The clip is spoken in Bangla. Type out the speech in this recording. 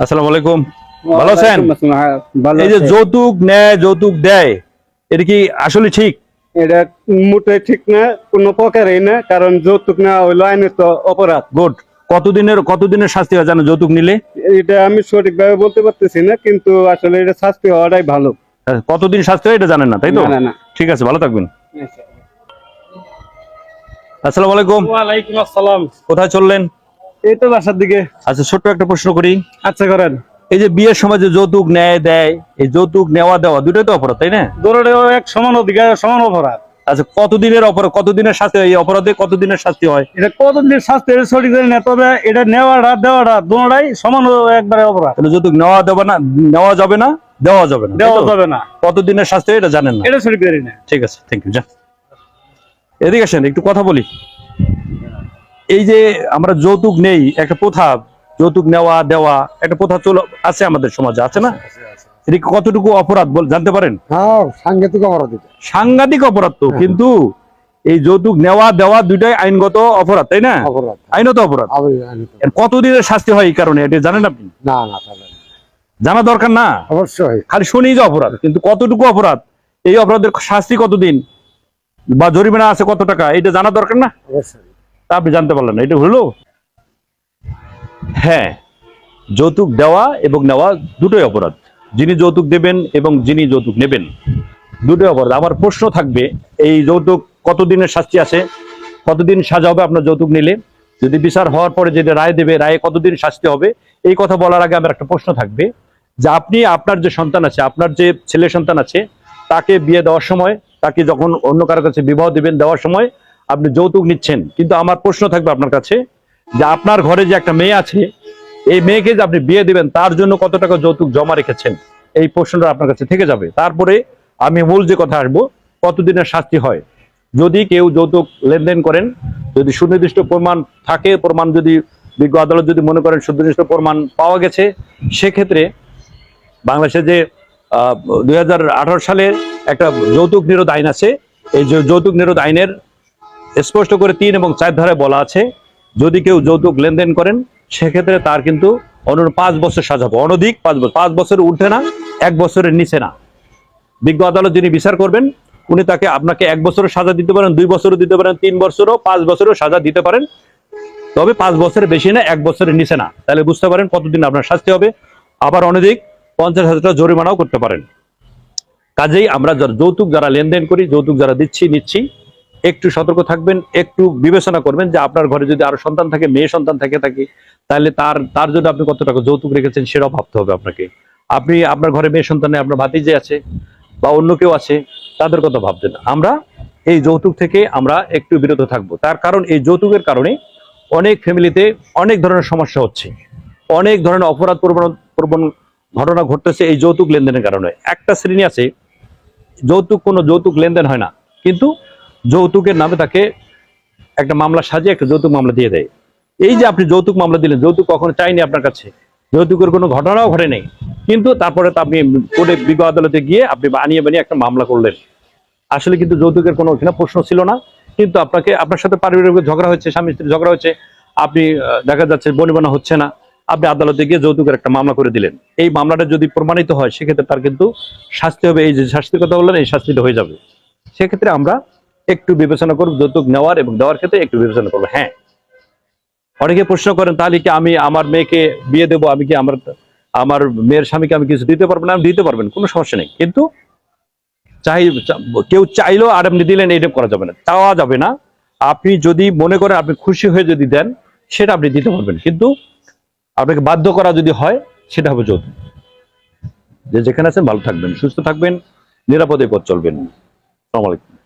আসসালামু আলাইকুম। ভালো আছেন? এই যে যৌতুক নেয় যৌতুক দেয় এটা কি আসলে ঠিক? এটা মোটেই ঠিক না কোনো প্রকারেই না কারণ যৌতুক না হইল আইনের তো অপরাধ। গুড কতদিনের কতদিনের শাস্তি হয় জানো যৌতুক নিলে? এটা আমি সঠিকভাবে বলতে পারতেছি না কিন্তু আসলে এটা শাস্তি হওয়াটাই ভালো। হ্যাঁ, কতদিন শাস্তি হয় এটা জানেন না তাই তো? না না না। ঠিক আছে ভালো থাকবেন। আসসালামু আলাইকুম। ওয়ালাইকুম আসসালাম। কোথায় চললেন? এই তো বাসার দিকে। আচ্ছা ছোট্ট একটা প্রশ্ন করি। আচ্ছা করেন। এই যে বিয়ের সময় যে যৌতুক নেয় দেয় এই যৌতুক নেওয়া দেওয়া দুটোই তো অপরাধ তাই না? এক সমান অধিকার সমান অপরাধ। আচ্ছা কতদিনের অপরাধ কতদিনের শাস্তি হয়? এই অপরাধে কতদিনের শাস্তি হয়? এটা কতদিনের শাস্তি এটা সঠিক জানি না তবে এটা নেওয়াটা দেওয়াটা দুটাই সমান একবারে অপরাধ। তাহলে যৌতুক নেওয়া দেবে না নেওয়া যাবে না দেওয়া যাবে না দেওয়া যাবে না। কতদিনের শাস্তি এটা জানেন না। এটা সঠিক জানি না। ঠিক আছে থ্যাংক ইউ যা। এদিকে আসেন একটু কথা বলি। এই যে আমরা যৌতুক নেই একটা প্রথা যৌতুক নেওয়া দেওয়া একটা প্রথা চল আছে আমাদের সমাজে আছে না? এটা কতটুকু অপরাধ বল জানতে পারেন? হ্যাঁ সাংঘাতিক অপরাধ সাংঘাতিক অপরাধ তো কিন্তু এই যৌতুক নেওয়া দেওয়া দুইটাই আইনগত অপরাধ তাই না? অপরাধ। আইনত অপরাধ। কতদিনের শাস্তি হয় এই কারণে এটা জানেন আপনি? না না না। জানা দরকার না? অবশ্যই। খালি শুনি যে অপরাধ কিন্তু কতটুকু অপরাধ? এই অপরাধের শাস্তি কতদিন? বা জরিমানা আছে কত টাকা এটা জানা দরকার না? অবশ্যই। তা আপনি জানতে পারলেন না, এটা হলো? হ্যাঁ যৌতুক দেওয়া এবং নেওয়া দুটোই অপরাধ। যিনি যৌতুক দেবেন এবং যিনি যৌতুক নেবেন, দুটোই অপরাধ। আমার প্রশ্ন থাকবে, এই যৌতুক কতদিনের শাস্তি আছে? কতদিন সাজা হবে আপনার যৌতুক নিলে? যদি বিচার হওয়ার পরে যেটা রায় দেবে, রায়ে কতদিন শাস্তি হবে? এই কথা বলার আগে আমার একটা প্রশ্ন থাকবে, যে আপনি, আপনার যে সন্তান আছে, আপনার যে ছেলে সন্তান আছে, তাকে বিয়ে দেওয়ার সময়, তাকে যখন অন্য কারোর কাছে বিবাহ দিবেন দেওয়ার সময় আপনি যৌতুক নিচ্ছেন। কিন্তু আমার প্রশ্ন থাকবে আপনার কাছে যে আপনার ঘরে যে একটা মেয়ে আছে, এই মেয়েকে যে আপনি বিয়ে দিবেন, তার জন্য কত টাকা যৌতুক জমা রেখেছেন? এই প্রশ্নটা আপনার কাছে থেকে যাবে। তারপরে আমি মূল যে কথা আসব, কতদিনের শাস্তি হয়? যদি কেউ যৌতুক লেনদেন করেন, যদি সুনির্দিষ্ট প্রমাণ থাকে, প্রমাণ যদি বিজ্ঞ আদালত যদি মনে করেন সুনির্দিষ্ট প্রমাণ পাওয়া গেছে, সেক্ষেত্রে বাংলাদেশে যে দুই সালের একটা যৌতুক নিরোধ আইন আছে, এই যে যৌতুক নিরোধ আইনের স্পষ্ট করে তিন এবং চার ধারায় বলা আছে, যদি কেউ যৌতুক লেনদেন করেন, সেক্ষেত্রে তার কিন্তু অন্য পাঁচ বছর সাজা হবে। অনধিক পাঁচ বছর। পাঁচ বছর উঠে না, এক বছরের নিচে না। বিজ্ঞ আদালত যিনি বিচার করবেন, উনি তাকে আপনাকে এক বছরের সাজা দিতে পারেন, দুই বছরও দিতে পারেন, তিন বছরও, পাঁচ বছরও সাজা দিতে পারেন। তবে পাঁচ বছরের বেশি না, এক বছরের নিচে না। তাহলে বুঝতে পারেন কতদিন আপনার শাস্তি হবে। আবার অনধিক পঞ্চাশ হাজার টাকা জরিমানাও করতে পারেন। কাজেই আমরা যৌতুক যারা লেনদেন করি, যৌতুক যারা দিচ্ছি, নিচ্ছি একটু সতর্ক থাকবেন, একটু বিবেচনা করবেন যে আপনার ঘরে যদি আরও সন্তান থাকে, মেয়ে সন্তান থাকে থাকে, তাহলে তার তার জন্য আপনি কত টাকা যৌতুক রেখেছেন সেটাও ভাবতে হবে আপনাকে। আপনি আপনার ঘরে মেয়ে সন্তানে আপনার ভাতিজে আছে বা অন্য কেউ আছে, তাদের কথা ভাবছেন আমরা এই যৌতুক থেকে আমরা একটু বিরত থাকব। তার কারণ এই যৌতুকের কারণে অনেক ফ্যামিলিতে অনেক ধরনের সমস্যা হচ্ছে। অনেক ধরনের অপরাধ প্রবণ প্রবণ ঘটনা ঘটতেছে এই যৌতুক লেনদেনের কারণে। একটা শ্রেণি আছে, যৌতুক, কোনো যৌতুক লেনদেন হয় না। কিন্তু যৌতুকের নামে তাকে একটা মামলা সাজিয়ে, একটা যৌতুক মামলা দিয়ে দেয়। এই যে আপনি যৌতুক মামলা দিলেন, যৌতুক কখনো চাইনি আপনার কাছে? যৌতুকের কোনো ঘটনাও ঘটে নেই। কিন্তু তারপরে তো আপনি কোর্টে বিজ্ঞ আদালতে গিয়ে আপনি বানিয়ে বানিয়ে একটা মামলা করলেন। আসলে কিন্তু যৌতুকের কোনো এখানে প্রশ্ন ছিল না। কিন্তু আপনাকে, আপনার সাথে পারিবারিক ঝগড়া হচ্ছে স্বামী স্ত্রী ঝগড়া হচ্ছে আপনি দেখা যাচ্ছে বনিবনা হচ্ছে না। আপনি আদালতে গিয়ে যৌতুকের একটা মামলা করে দিলেন। এই মামলাটা যদি প্রমাণিত হয়, সেক্ষেত্রে তার কিন্তু শাস্তি হবে। এই যে শাস্তির কথা বললেন, এই শাস্তিটা হয়ে যাবে। সেক্ষেত্রে আমরা একটু বিবেচনা করব যৌতুক নেওয়ার এবং দেওয়ার ক্ষেত্রে একটু বিবেচনা করব হ্যাঁ। অনেকে প্রশ্ন করেন, তাহলে কি আমি আমার মেয়েকে বিয়ে দেবো? আমি কি আমার আমার মেয়ের স্বামীকে আমি কিছু দিতে পারব না? আমি দিতে পারবেন, কোনো সমস্যা নেই। কিন্তু চাই, কেউ চাইলেও আর আপনি দিলেন এইটা করা যাবে না। চাওয়া যাবে না। আপনি যদি মনে করেন, আপনি খুশি হয়ে যদি দেন, সেটা আপনি দিতে পারবেন। কিন্তু আপনাকে বাধ্য করা যদি হয়, সেটা হবে যৌতুক। যে যেখানে আছেন, ভালো থাকবেন, সুস্থ থাকবেন, নিরাপদে পথ চলবেন। আসসালামু আলাইকুম।